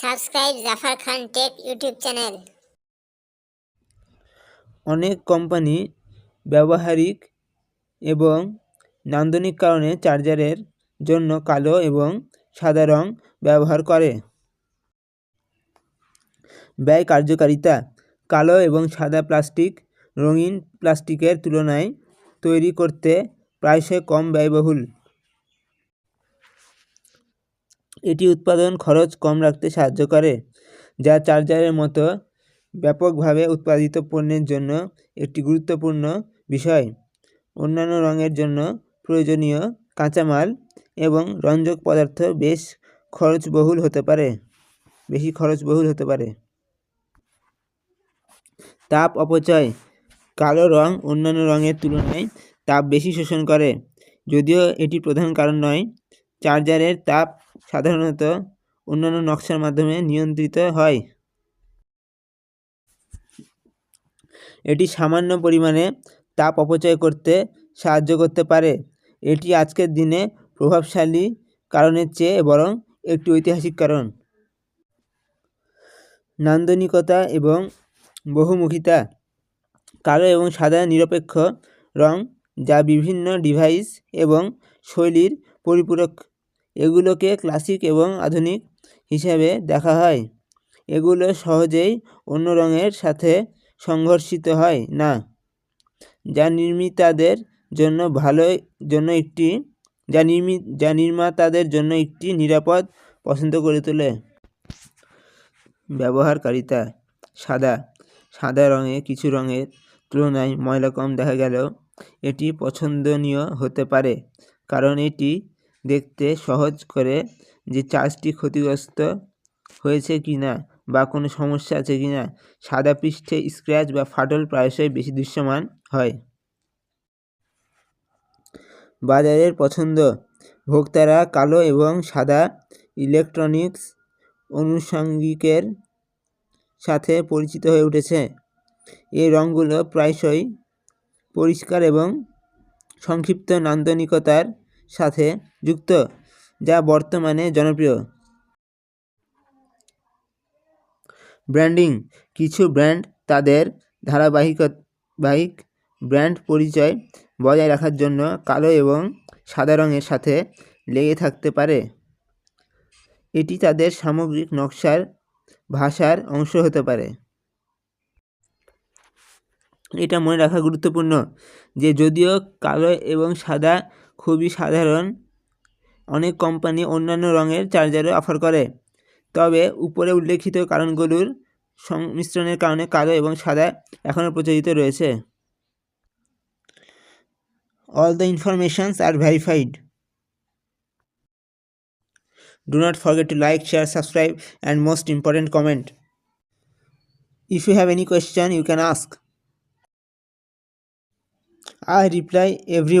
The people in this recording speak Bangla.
Subscribe Zafar Khan tech YouTube channel. অনেক কোম্পানি ব্যবহারিক এবং নান্দনিক কারণে চার্জারের জন্য কালো এবং সাদা রং ব্যবহার করে। ব্যয় কার্যকারিতা, কালো এবং সাদা প্লাস্টিক, রঙিন প্লাস্টিকের তুলনায় তৈরি করতে প্রায়শই কম ব্যয়বহুল। এটি উৎপাদন খরচ কম রাখতে সাহায্য করে, যা চার্জারের মতো ব্যাপকভাবে উৎপাদিত পণ্যের জন্য একটি গুরুত্বপূর্ণ বিষয়। অন্যান্য রঙের জন্য প্রয়োজনীয় কাঁচামাল এবং রঞ্জক পদার্থ বেশ খরচবহুল হতে পারে, বেশি খরচবহুল হতে পারে। তাপ অপচয়, কালো রং অন্যান্য রঙের তুলনায় তাপ বেশি শোষণ করে, যদিও এটি প্রধান কারণ নয়, চার্জারের তাপ সাধারণত অন্যান্য নকশার মাধ্যমে নিয়ন্ত্রিত হয়। এটি সামান্য পরিমাণে তাপ অপচয় করতে সাহায্য করতে পারে। এটি আজকের দিনে প্রভাবশালী কারণের চেয়ে বরং একটি ঐতিহাসিক কারণ। নান্দনিকতা এবং বহুমুখিতা, কালো এবং সাদা নিরপেক্ষ রং যা বিভিন্ন ডিভাইস এবং শৈলীর পরিপূরক এগুলোকে ক্লাসিক এবং আধুনিক হিসাবে দেখা হয়। এগুলো সহজেই অন্য রঙের সাথে সংঘর্ষিত হয় না, যা নির্মিতাদের জন্য ভালো, জন্য একটি, যা নির্মি, যা নির্মাতাদের জন্য একটি নিরাপদ, পছন্দ করে তোলে। ব্যবহারকারিতা সাদা সাদা রঙে কিছু রঙের তুলনায় ময়লা কম দেখা গেলেও এটি পছন্দনীয় হতে পারে, কারণ এটি দেখতে সহজ করে যে চার্জটি ক্ষতিগ্রস্ত হয়েছে কি না বা কোনো সমস্যা আছে কি না সাদা পৃষ্ঠে স্ক্র্যাচ বা ফাটল প্রায়শই বেশি দৃশ্যমান হয়। বাজারের পছন্দ ভোক্তারা কালো এবং সাদা ইলেকট্রনিক্স অনুষাঙ্গিকের সাথে পরিচিত হয়ে উঠেছে। এই রঙগুলো প্রায়শই পরিষ্কার এবং সংক্ষিপ্ত নান্দনিকতার সাথে যুক্ত, যা বর্তমানে জনপ্রিয়। ব্র্যান্ডিং, কিছু ব্র্যান্ড তাদের ধারাবাহিক বাহিক ব্র্যান্ড পরিচয় বজায় রাখার জন্য কালো এবং সাদা রঙের সাথে লেগে থাকতে পারে। এটি তাদের সামগ্রিক নকশার ভাষার অংশ হতে পারে। এটা মনে রাখা গুরুত্বপূর্ণ যে যদিও কালো এবং সাদা খুবই সাধারণ। অনেক কোম্পানি অন্যান্য রঙের চার্জারও অফার করে। তবে উপরে উল্লেখিত কারণগুলোর সংমিশ্রণের কারণে কালো এবং সাদা এখনও প্রচলিত রয়েছে। All the informations are verified do not forget to like share subscribe and most important comment if you have any question you can ask I reply every